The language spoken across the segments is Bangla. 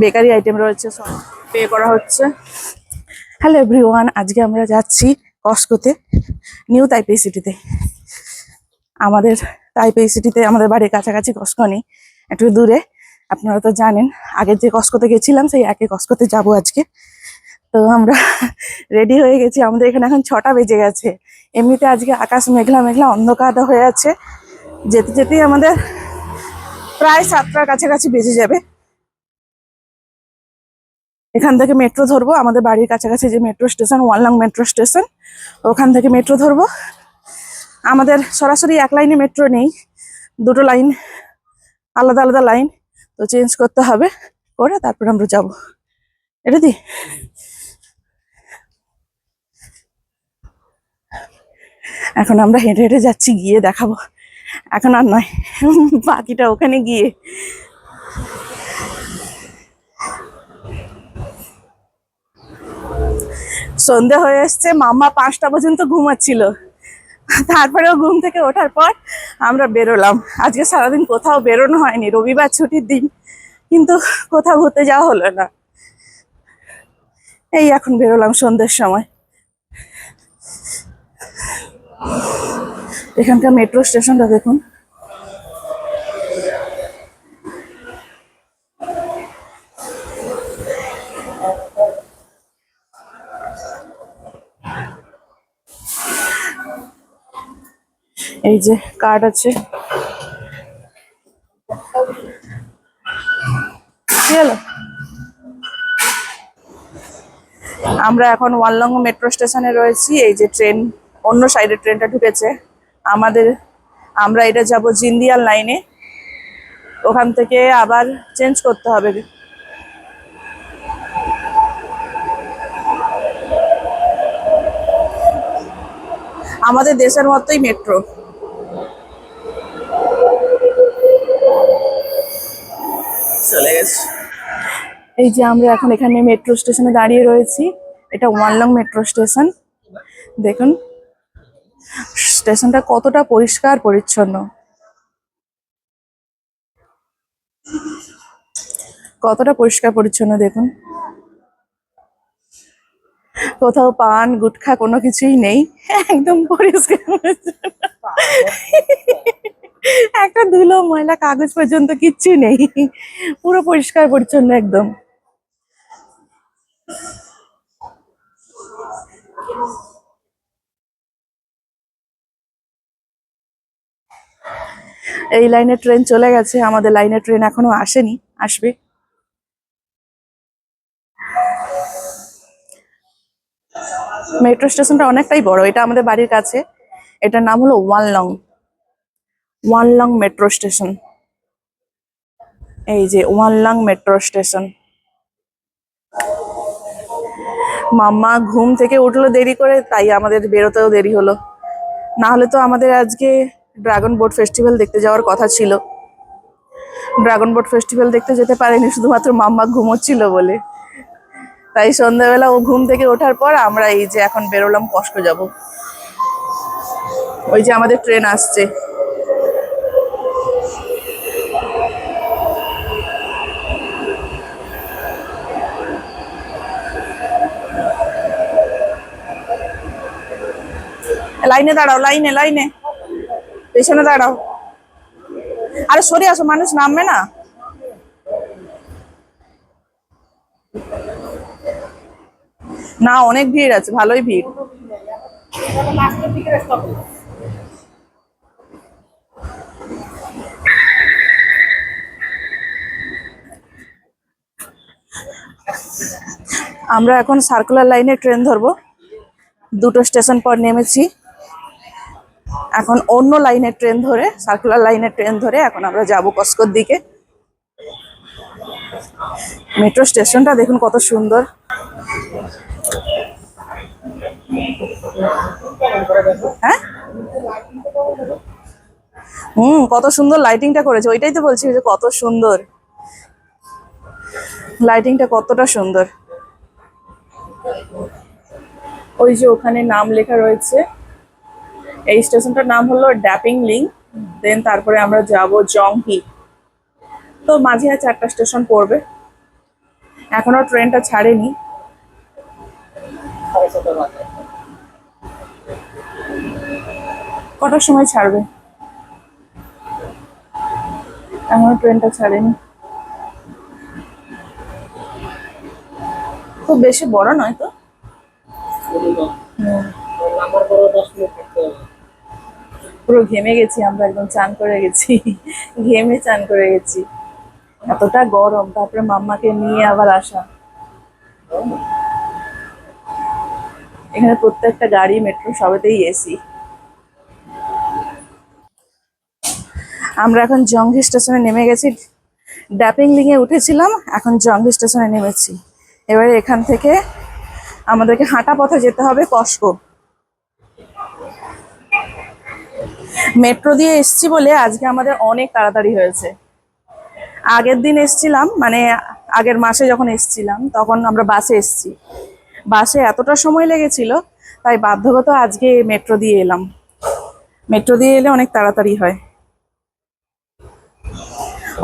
বেকারি আইটেম রয়েছে, সব পে করা হচ্ছে। হ্যালো এভরিওয়ান আজকে আমরা যাচ্ছি কস্কোতে নিউ তাইপে সিটিতে আমাদের তাইপে সিটিতে আমাদের বাড়ির কাছাকাছি কস্কো নেই, একটু দূরে। আপনারা তো জানেন আগের যে কস্কোতে গেছিলাম, সেই একই কস্কোতে যাব আজকে। তো আমরা রেডি হয়ে গেছি, আমাদের এখানে এখন ছটা বেজে গেছে। এমনিতে আজকে আকাশ মেঘলা মেঘলা, অন্ধকার হয়ে আছে। যেতে যেতেই আমাদের প্রায় সাতটার কাছাকাছি বেজে যাবে। এখান থেকে মেট্রো ধরবো। আমাদের বাড়ির কাছাকাছি যে মেট্রো স্টেশন ওয়ানলং মেট্রো স্টেশন ওখান থেকে মেট্রো ধরবো। আমাদের সরাসরি এক লাইনে মেট্রো নেই। দুটো লাইন আলাদা আলাদা লাইন তো চেঞ্জ করতে হবে। করে তারপর আমরা যাব। এটা দি এখন আমরা হেঁটে হেঁটে যাচ্ছি, গিয়ে দেখাবো। এখন আর নয়, বাকিটা ওখানে গিয়ে। সন্ধে হয়ে এসছে মাম্মা পাঁচটা পর্যন্ত ঘুমাচ্ছিল। তারপরেও ঘুম থেকে ওঠার পর আমরা বেরোলাম। আজকে সারাদিন কোথাও বেরোনো হয়নি, রবিবার ছুটির দিন, কিন্তু কোথাও ঘুরতে যাওয়া হলো না। এই এখন বেরোলাম সন্ধ্যের সময়। এখানকার মেট্রো স্টেশনটা দেখুন। এই যে কার্ড আছে। আমরা এখন ওয়ানলং মেট্রো স্টেশনে রয়েছি। এই যে ট্রেন, অন্য সাইডে ট্রেনটা ঢুকেছে। আমাদের, আমরা এটা যাব জিন্দিয়াল লাইনে। ওখান থেকে আবার চেঞ্জ করতে হবে। আমাদের দেশের মতোই মেট্রো। চলে গেছে এই যে আমরা এখন এখানে মেট্রো স্টেশনে দাঁড়িয়ে রয়েছি। এটা ওয়ানলং মেট্রো স্টেশন দেখুন স্টেশনটা কতটা পরিষ্কার পরিচ্ছন্ন। কতটা পরিষ্কার পরিচ্ছন্ন দেখুন। কোথাও পান গুটখা কোনো কিছুই নেই। একদম পরিষ্কার পরিচ্ছন্ন। একটা ধুলো, ময়লা, কাগজ পর্যন্ত কিচ্ছু নেই। পুরো পরিষ্কার, পরিচ্ছন্ন একদম। এই লাইনে ট্রেন চলে গেছে, আমাদের লাইনে ট্রেন এখনও আসেনি, আসবে। মেট্রো স্টেশনটা অনেকটাই বড়, এটা আমাদের বাড়ির কাছে। এটার নাম হলো ওয়ানলং ওয়ানলং মেট্রো স্টেশন এই যে ওয়ানলং মেট্রো স্টেশন মাম্মা ঘুম থেকে উঠল দেরি করে, তাই আমাদের বেরোতেও দেরি হলো। না হলে তো আমাদের আজকে ড্রাগন বোট ফেস্টিভ্যাল দেখতে যাওয়ার কথা ছিল। ড্রাগন বোট ফেস্টিভ্যাল দেখতে যেতে পারেনি, শুধুমাত্র মাম্মা ঘুমোচ্ছিল বলে। তাই সন্ধ্যাবেলা ও ঘুম থেকে ওঠার পর আমরা এই যে এখন বেরোলাম কষ্ট যাব। ওই যে আমাদের ট্রেন আসছে। লাইনে দাঁড়াও, লাইনে লাইনে। পেছনে দাঁড়াও। আরে সরে আসো, মানুষ নামবে না। না, অনেক ভিড় আছে, ভালোই ভিড়। আমরা এখন সার্কুলার লাইনে ট্রেন ধরবো। দুটো স্টেশন পর নেমেছি। এখন অন্য লাইনের ট্রেন ধরে সার্কুলার লাইনের ট্রেন ধরে এখন আমরা যাব কস্কোর দিকে। মেট্রো স্টেশনটা দেখুন কত সুন্দর। হ্যাঁ? হুম, কত সুন্দর লাইটিংটা করেছে। ওইটাই তো বলছি যে কত সুন্দর। লাইটিংটা কতটা সুন্দর। ওই যে ওখানে নাম লেখা রয়েছে। এই স্টেশনটার নাম হলো ড্যাপিং লিং দেন তারপরে আমরা যাব জংহি তো মাঝে আর চারটা স্টেশন পড়বে। এখনও ট্রেনটা ছাড়েনি। কটার সময় ছাড়বে? এখনও ট্রেনটা ছাড়েনি। খুব বেশি বড় নয় তো নাম্বার করে দশ মিনিট থাকতে হবে পুরো ঘেমে গেছি, আমরা একদম চান করে গেছি। ঘেমে চান করে গেছি। এতটা গরম, তারপরে মাম্মাকে নিয়ে আবার আসা। এখানে প্রত্যেকটা গাড়ি, মেট্রো সবেতেই এসি। আমরা এখন জঙ্গি স্টেশনে নেমে গেছি। ড্যাপিংলিং এ উঠেছিলাম, এখন জঙ্গি স্টেশনে নেমেছি। এবারে এখান থেকে আমাদেরকে হাঁটা পথে যেতে হবে কস্কো। মেট্রো দিয়ে এসছি বলে আজকে আমাদের অনেক তাড়াতাড়ি হয়েছে। আগের দিন এসছিলাম মানে আগের মাসে যখন এসছিলাম, তখন আমরা বাসে এসছি। বাসে এতটা সময় লেগেছিল, তাই বাধ্যগত আজকে মেট্রো দিয়ে এলাম। মেট্রো দিয়ে এলে অনেক তাড়াতাড়ি হয়।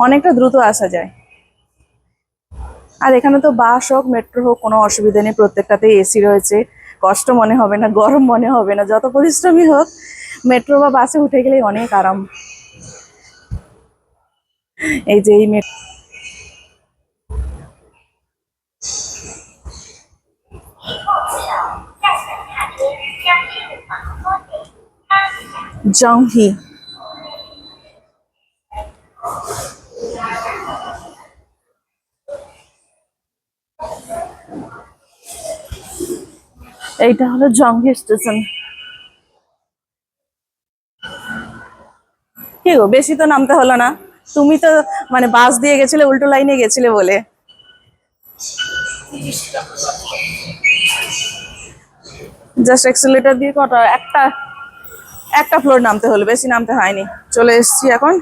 অনেকটা দ্রুত আসা যায়। আর এখানে তো বাস হোক, মেট্রো হোক, কোনো অসুবিধা নেই, প্রত্যেকটাতেই এসি রয়েছে। কষ্ট মনে হবে না, গরম মনে হবে না, যত পরিশ্রমী হোক মেট্রো বা বাসে উঠে গেলে অনেক আরাম। এই যে এই মেট্রো জংহি। এইটা হলো জংহি স্টেশন। কি গো, বেশি তো নামতে হলো না। তুমি তো মানে বাস দিয়ে গেছিলে, উল্টো লাইনে গেছিলে বলে। জাস্ট এক্সেলেটার দিয়ে কটা, একটা একটা ফ্লোর নামতে হলো, বেশি নামতে হয়নি। চলে এসেছি এখন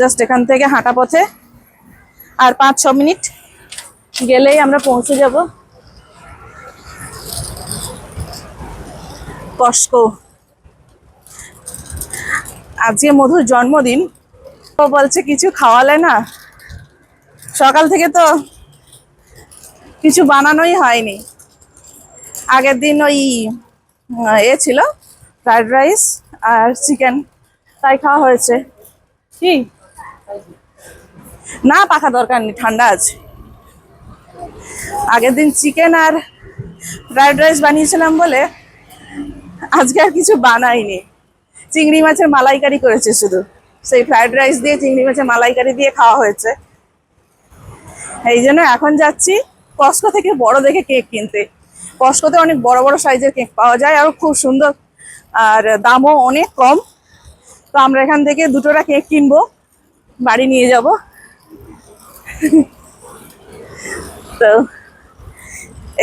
জাস্ট এখান থেকে হাঁটা পথে। আর পাঁচ, ছ মিনিট গেলেই আমরা পৌঁছে যাব। কস্কো আজকে মধুর জন্মদিন। ও বলছে, কিছু খাওয়ালে না? সকাল থেকে তো কিছু বানানোই হয়নি। আগের দিন ওই এ ছিল, ফ্রাইড রাইস আর চিকেন। তাই খাওয়া হয়েছে। কি? না, পাখা দরকার নেই, ঠান্ডা আছে। আগের দিন চিকেন আর ফ্রাইড রাইস বানিয়েছিলাম বলে আজকে আর কিছু বানাইনি। চিংড়ি মাছের মালাইকারি করেছে শুধু। সেই ফ্রাইড রাইস দিয়ে চিংড়ি মাছের মালাইকারি দিয়ে খাওয়া হয়েছে। এই জন্য এখন যাচ্ছি কস্কো থেকে বড় দেখে কেক কিনতে। কস্কোতে অনেক বড় বড় সাইজের কেক পাওয়া যায়, আর খুব সুন্দর। আর দামও অনেক কম। তো আমরা এখান থেকে দুটোটা কেক কিনবো, বাড়ি নিয়ে যাব। তো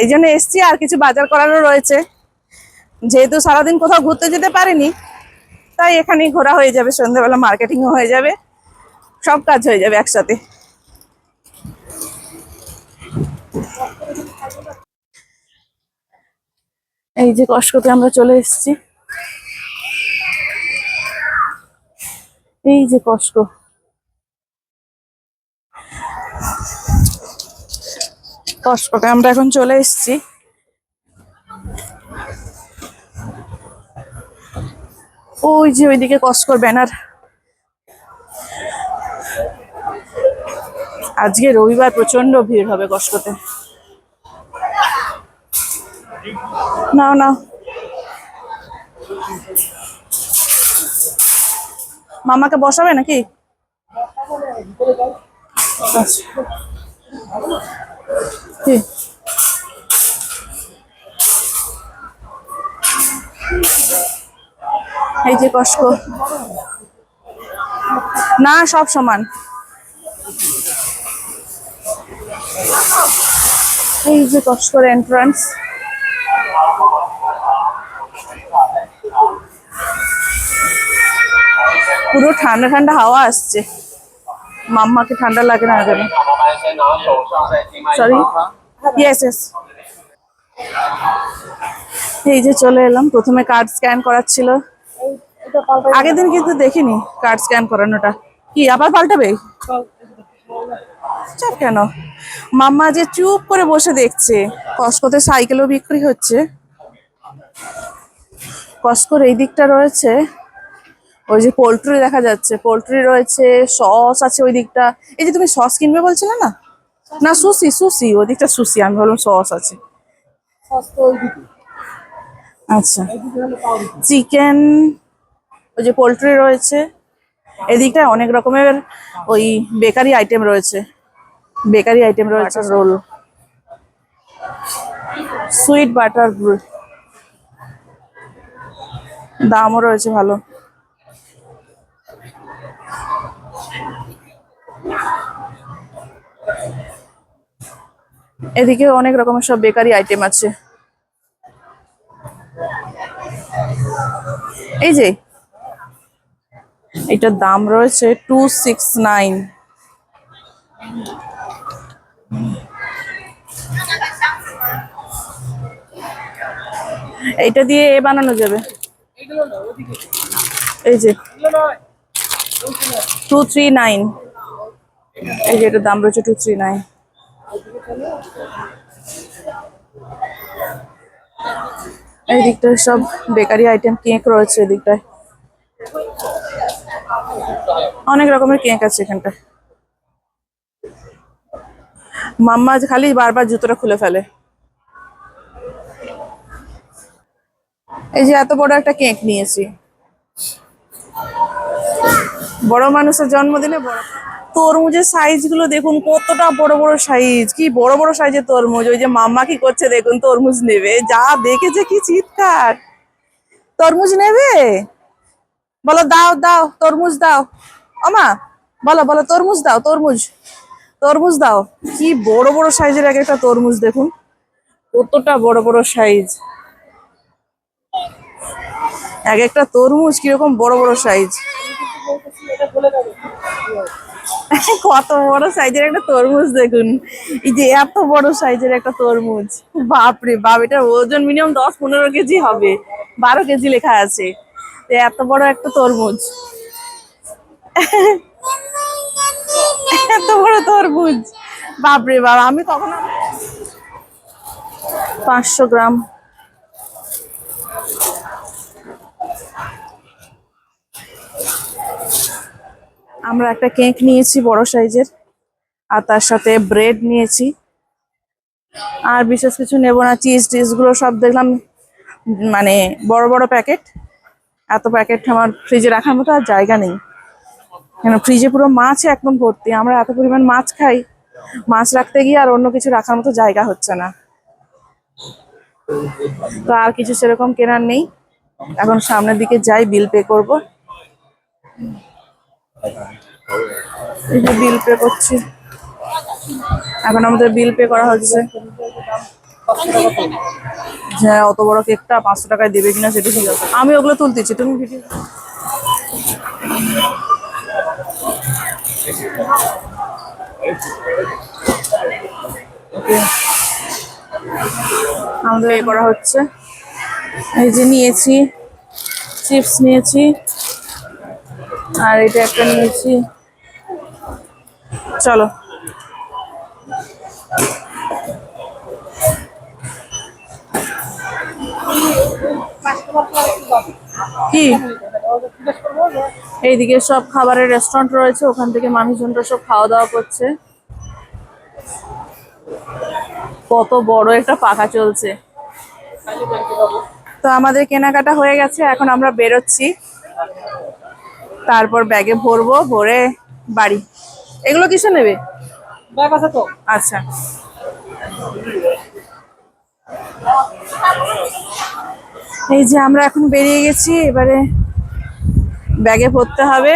এই জন্য এসছি, আর কিছু বাজার করারও রয়েছে। যেহেতু সারাদিন কোথাও ঘুরতে যেতে পারিনি তাই এখানেই ঘোরা হয়ে যাবে, সন্ধ্যাবেলা মার্কেটিংও হয়ে যাবে, সব কাজ হয়ে যাবে একসাথে। এই যে কষ্টতে আমরা চলে এসেছি। এই যে কষ্ট কষ্টতে আমরা এখন চলে এসেছি। ওই যে ওইদিকে কস্কর ব্যানার। আজকে রবিবার প্রচণ্ড ভিড় হবে কস্কোতে। নাও নাও। মামাকে বসাবে নাকি? আচ্ছা। এই যে কষ্ট না, সব সমান। এই যে কস্কোর এন্ট্রান্স পুরো ঠান্ডা ঠান্ডা হাওয়া আসছে। মাম্মাকে ঠান্ডা লাগে না যেন। সরি ইয়েস ইয়েস এই যে চলে এলাম। প্রথমে কার্ড স্ক্যান করাচ্ছিল। আগের দিন কিন্তু দেখিনি কার্ড স্ক্যান করানোটা। কি আবার পাল্টাবে? চুপচাপ কেন? মাম্মা যে চুপ করে বসে দেখছে কসকোতে সাইকেলও বিক্রি হচ্ছে। কসকোর এই দিকটা রয়েছে ওই যে পোলট্রি দেখা যাচ্ছে পোলট্রি রয়েছে সস আছে ওই দিকটা। এই যে তুমি সস কিনবে বলছিলে না? না সুসি সুসি ওই দিকটা সুসি আমি বললাম সস আছে। আচ্ছা। চিকেন ওই যে পোলট্রি রয়েছে এদিকটায় অনেক রকমের ওই বেকারি আইটেম রয়েছে বেকারি আইটেম রয়েছে রোল সুইট বাটার দামও রয়েছে ভালো। এদিকে অনেক রকমের সব বেকারি আইটেম আছে। এই যে এটার দাম রয়েছে টু সিক্স নাইন এইটা দিয়ে এ বানানো যাবে। এই যে টু থ্রি নাইন এই যে এটার দাম রয়েছে টু থ্রি নাইন এই দিকটায় সব বেকারি আইটেম কেক রয়েছে এদিকটায়। অনেক রকমের কেক আছে এখানটায় মাম্মা খালি বারবার জুতোটা খুলে ফেলে। এই যে এত বড় একটা কেক নিয়েছি। বড় মানুষের জন্মদিনে বড় তরমুজের সাইজগুলো দেখুন, কতটা বড় বড় সাইজ, কি বড় বড় সাইজের তরমুজ। ওই যে মাম্মা কি করছে দেখুন, তরমুজ নেবে। যা দেখেছে কি চিৎকার। তরমুজ নেবে? বলো দাও দাও, তরমুজ দাও। আমা বলো বলো, তরমুজ দাও, তরমুজ তরমুজ দাও। কি বড় বড় সাইজের এক একটা তরমুজ দেখুন। কতটা বড় বড় সাইজ। এক একটা তরমুজ কীরকম বড় বড় সাইজ। কত বড় সাইজের একটা তরমুজ দেখুন। এই যে এত বড় সাইজের একটা তরমুজ। বাপরে বাপ এটা ওজন মিনিমাম দশ পনেরো কেজি হবে। বারো কেজি লেখা আছে। এত বড় একটা তরমুজ। এত বড় তরমুজ বাপরে বাপ, আমি কখনো পাঁচশো গ্রাম। আমরা একটা কেক নিয়েছি বড় সাইজের, আর তার সাথে ব্রেড নিয়েছি। আর বিশেষ কিছু নেব না, চিজ টিজগুলো সব দেখলাম মানে বড় বড় প্যাকেট। এত প্যাকেট আমার ফ্রিজে রাখার মতো আর জায়গা নেই। কেন ফ্রিজে পুরো মাছ একদম ভর্তি, আমরা এত পরিমাণ মাছ খাই, মাছ রাখতে গিয়ে আর অন্য কিছু রাখার মতো জায়গা হচ্ছে না। তো আর কিছু সেরকম কেনার নেই, এখন সামনের দিকে যাই বিল পে করব। বিল পে করছি। এখন আমাদের বিল পে করা হচ্ছে। হ্যাঁ অত বড় কেকটা পাঁচশো টাকায় দেবে কিনা সেটা ঠিক আছে আমি ওগুলো তুলতেছি, তুমি ভিডিও আমাদের এ করা হচ্ছে। এই যে নিয়েছি চিপস নিয়েছি আর এটা একটা নিয়েছি। চলো। কি? এইদিকে সব খাবারের রেস্টুরেন্ট রয়েছে ওখান থেকে মানুষজনরা সব খাওয়া দাওয়া করছে। কত বড় একটা পাখা চলছে। তো আমাদের কেনাকাটা হয়ে গেছে এখন আমরা বেরোচ্ছি। তারপর ব্যাগে ভরবো ভরে বাড়ি। এগুলো কিসে নেবে? আচ্ছা। এই যে আমরা এখন বেরিয়ে গেছি, এবারে ব্যাগে ভরতে হবে।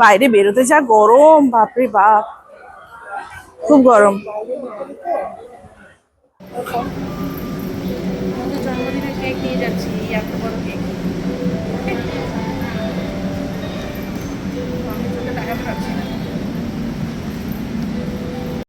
বাইরে বেরোতে যা গরম, বাপরে বাপ। খুব গরম। জন্মদিনের কেক নিয়ে যাচ্ছি এত বড় কেক আমি পারছি না